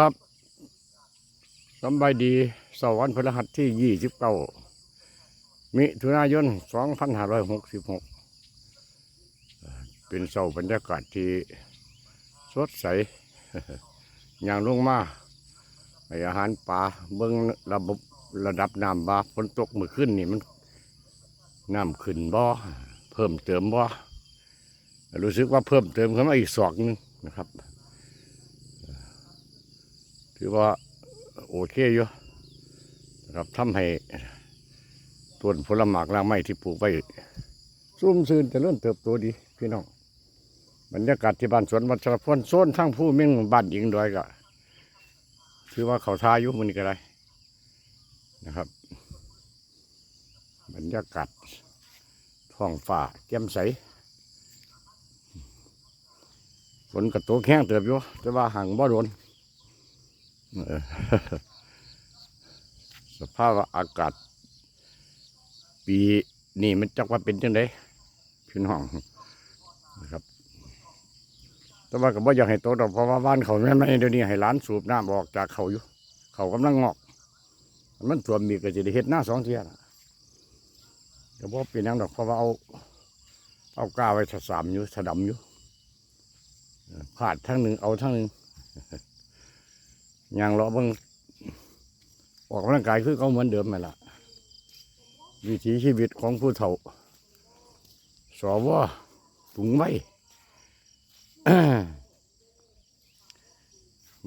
ครับสำบายดีสาร์วันพฤหัสที่ยี่สิบเก้ามิถุนายนสองพันห้าร้อยหกสิบหกเป็นเสาร์บรรยากาศที่สดใสอย่างลงมาให้อาหารป่าเบิ้งระบบระดับน้ำบาฝนตกเมื่อขึ้นนี่มันน้ำขึ้นบ่เพิ่มเติมบ่รู้สึกว่าเพิ่มเติมขึ้นมาอีกศอกหนึงนะครับ ถือว่าโอเคอยู่นะครับทำให้ต้นผลหมากรากไม้ที่ปลูกไว้ซุ่มซื่นแต่เริ่มเติบโตดี พี่น้องบรรยากาศที่บ้านสวนวัชรพลโซนทั้งผู้เม่งบ้านหญิงดอยก็ถือว่าเขาทายู่มันก็ได้นะครับ บรรยากาศท้องฟ้าแจ่มใสฝนกระตกแห้งเติบอยู่แต่ว่าห่างบ่โดน สภาพอากาศ ปีนี่มันจักว่าเป็นจังไดพี่น้องนะครับ แต่ว่าก็บ่อยากให้โตดอกเพราะว่าบ้านเขาแม่นไม่เดี๋ยวนี้ให้หลานสูบน้ำออกจากเขาอยู่ เขากำลังงอก มันท่วมมีก็จะได้เฮ็ดหน้าสองเทียล่ะก็บ่เป็นหยังดอกเพราะว่าเอา เอาก้าไว้สะสามอยู่สะดำอยู่เออขาดทั้งหนึ่งเอาทั้งหนึ่ง ย่างเราเบิ่งออกกำลังกายคือเขาเหมือนเดิมไหมล่ะ วิถีชีวิตของผู้เฒ่า สวถุงไว้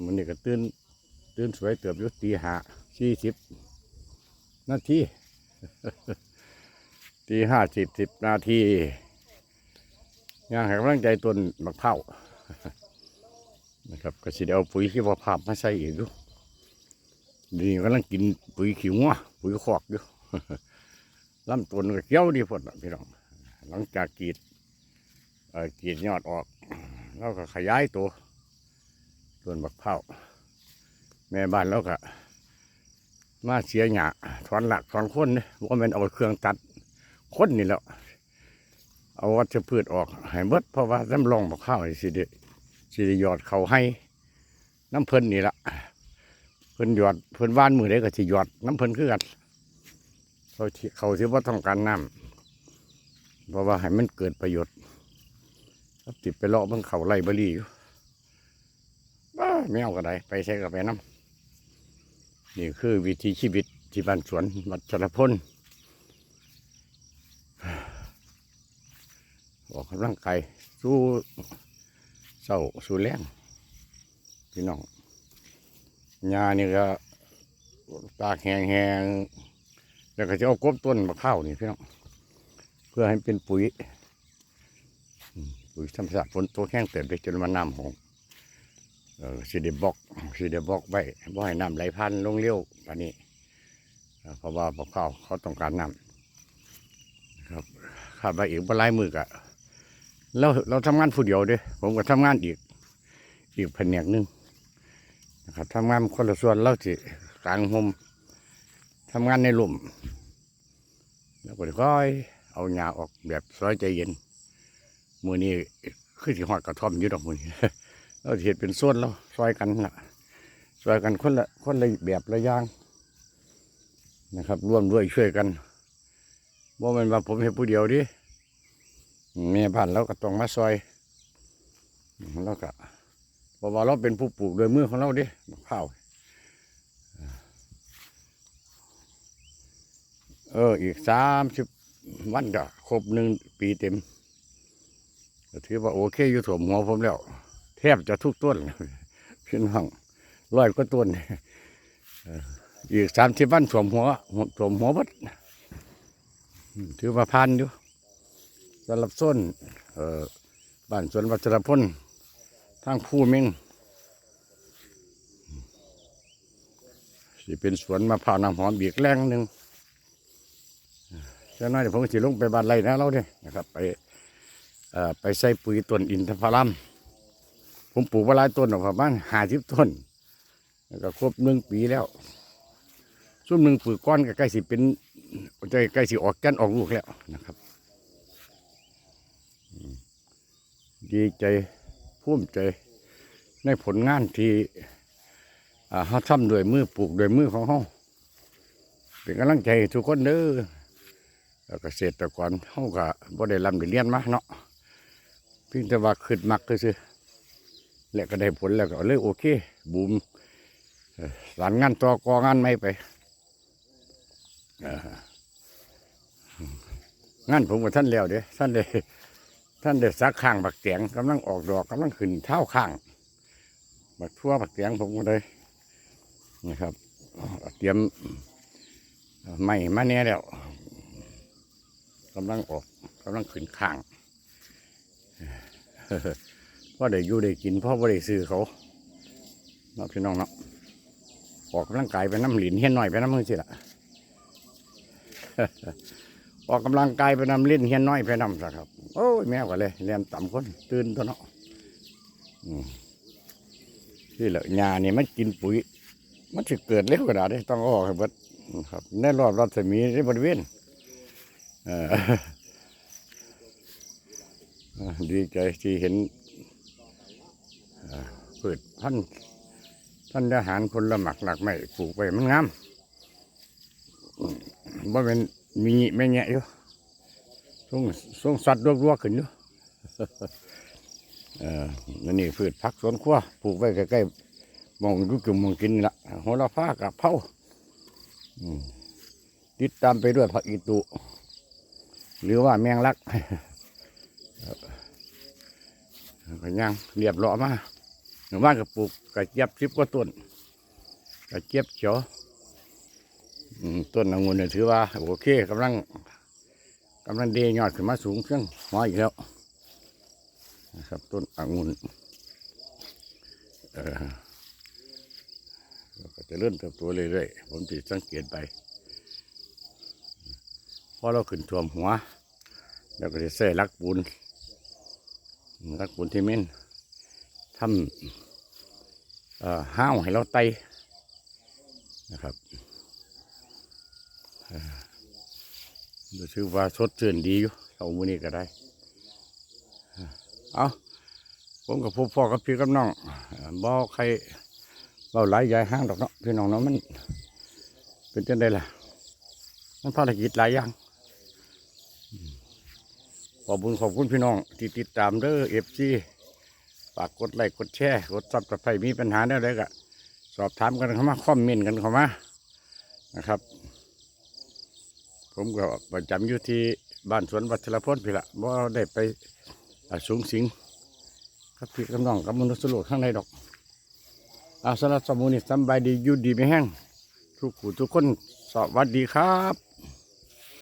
มันนี่ก็ตื่นตื่นสวยเติบยุตีหาสี่สิบนาทีตีห้าสิบสิบนาทีย่างให้กำลังใจต้นมะพร้า นะครับก็สิได้เอาปุ๋ยชีวภาพมาใส่อีกดูนี่กำลังกินปุ๋ยขี้งัวปุ๋ยคอกอยู่ลำต้นก็เกี้ยวดีพอดล่ะพี่น้องหลังจากกีดกีดยอดออกแล้วก็ขยายตัวต้นบักเผาวแม่บ้านแล้วก็มาเสียหยาถอนหลักถอนค้นเนี่ยว่ามันเอาเครื่องตัดค้นนี่แล้วเอาวัชพืชออกให้เบิดเพราะว่าน้ำรองบักข้าวนี่สิเด สิหยอดเขาให้น้ำเพิ่นนี่ละเพิ่นหยอดเพิ่นว่านมือได้ก็สิหยอดน้ำเพิ่นคือกันเขาเขาที่ว่าต้องการน้ำเพราะว่าให้มันเกิดประโยชน์ติดไปเลาะเบิ่งเขาไล่บรีอยู่ไม่เอาก็ได้ไปใช้กับไปน้ำนี่คือวิถีชีวิตที่บ้านสวนวัดชรพลออกกำลังกายสู้ เศร้าสู่แรงพี่น้องหญ้านี่ก็ตากแห้งๆแล้วก็จะเอากบต้นมะพร้าวนี่พี่น้องเพื่อให้เป็นปุ๋ยปุ๋ยธรรมชาติฝนตัวแห้งเติมไปจนมาน้ำของสิเดบอกสิเดบอกไว้บ่ให้น้ำไหลพันลงเร็วอันนี้เพราะว่ามะพร้าเขาต้องการน้ำครับขาไปอีกบ่หลายมือกะ เราเราทำงานผู้เดียวเด้ผมก็ทำงานอีก อีกแผนกหนึ่งนะครับทำงานคนละส่วนเราสิกลางหมทำงานในหลุมแล้วก็ค่อยเอาหญ้าออกแบบซอยใจเย็นมือนี้คือสิหอดกระท่อมอยู่ดอกมือนี้เราเห็ดเป็นส่วนเราซอยกันละซอยกันคนละคนละแบบละอย่างนะครับ ร่วมด้วยช่วยกันว่ามันว่าผมเห็นผู้เดียวดิ แม่บ้านเราก็ต้องมาซอยแล้วก็บอกว่าเราเป็นผู้ปลูกโดยมือของเราเดิมะพร้าวเออ อีกสามสิบวันก็ครบหนึ่งปีเต็มถือว่าโอเคอยู่ถ่วมหัวผมแล้ว แทบจะทุกต้นพี่น้องร้อยก็ต้นอีกสามสิบวันถ่วมหัวถ่วมหัวบัดถือว่าพันอยู่ สำหรับส้นเออบ้านสวนวัชรพลทางผู้เมงสิเป็นสวนมะพร้าวน้ำหอมบีกแรงหนึ่งเจ้าน้อยเดี๋ยวผมก็สิลงไปบ้านไรนะเราเนี่ยนะครับ ไปไปใส่ปุ๋ยต้นอินทผลัมผมปลูกมาหลายต้นหรอกประมาณห้าสิบต้นแล้วก็ครบหนึ่งปีแล้วส่วนหนึ่งปลูกก้อนก็ใกล้สิเป็นใกล้สิออกกันออกลูกแล้วนะครับ ดีใจภูมิใจในผลงานที่อาเขาทำด้วยมือปลูกด้วยมือของเขาเป็นกำลังใจทุกคนเด้อเกษตรกรเขาก็บ่ได้ลำได้เรียนมาเนาะเพียงแต่ว่าขึ้นมักก็ซื้อและก็ได้ผลแล้วก็เลยโอเค บูมสารงานต่อกองานไม่ไปงานผมกับท่านแล้วเด้ท่านได้ ท่านได้ซักข้างบักเตียงกำลังออกดอกกำลังขึ้นเท้าข้างบักทั่วบักเตียงผมก็เลยนะครับ เตรียมไม้มาเนี่ยแล้วกำลังออกกำลังขึ้นข้างพ่อได้อยู่ได้กินพ่อบ่ได้ซื้อเขาเนาะพี่น้องเนาะออกกำลังกายไปน้ำหลินเฮี้ยนหน่อยไปน้ำมือสิละ ออกกำลังกายไปน้ำเล่นเฮียนน้อยไปน้ำสักครับ โอ้ยแม่กว่าเลยเรียนต่ำคน ตื่นตัวเนาะอืมนี่แหละยานี่มันกินปุ๋ย มันจะเกิดเร็วขนาดนี้ต้องออกให้เบิดครับในรอบรัศมีในบริเวณดีใจที่เห็นเอ่อพืชพันธุ์พันธุ์อาหารผลหมักหลักไม่ปลูกไปมันงามว่าเป็น มีแม่แงะอยู่ส่งส่งสัตว์รัวๆขึ้นอยู่เออนั่นนี่พืชผักสวนครัวปลูกไว้ใกล้ๆมองดูกึ่มมองกินละโหระพากับเผาติดตามไปด้วยผักอีตุ หรือว่าแมงลักก็ย่างเรียบร้อยมาหมู่บ้านก็ปลูกกระเจี๊ยบสิบกว่าต้นกระเจี๊ยบเขียวอืม ต้นองุ่นเนี่ยถือว่าโอเคกำลังกำลังเดยอดขึ้นมาสูงเครื่องหมออีกแล้วนะครับต้นองุ่นเอ่อแล้วก็จะเริ่มเติบโตเรื่อยๆผมติดสังเกตไปพอเราขึ้นท่วมหัวแล้วก็จะใส่ลักปูนลักปูนที่เม่นทำห้าวให้เราไตนะครับเอ่อ รู้สึกว่าสดชื่นดีอยู่เอามือนี้ก็ได้ เอาผมกับพ่อพ่อกับพี่กับน้องเอ่อบ่ใครเบาหลายใหญ่ห้างดอกเนาะพี่น้องเนาะมัน เป็นจังไดล่ะ มันภารกิจหลายอย่างขอบคุณขอบคุณพี่น้อง ที่ติดตามเด้อเอฟซีฝากกดไลค์กดแชร์กดซับสไครมีปัญหาได้เลยก็สอบถามกันเข้ามาคอมเมนต์กันเข้ามานะครับ ผมก็ประจำอยู่ที่บ้านสวนวัชรพลพี่ละบ่ได้ไปสูงสิงกับพี่กับน้องกับมนุษย์โลกข้างในดอกอาสนะสมุนิสำบายดีอยู่ดีไม่แห้งทุกผู้ทุกคนสวัสดีครับ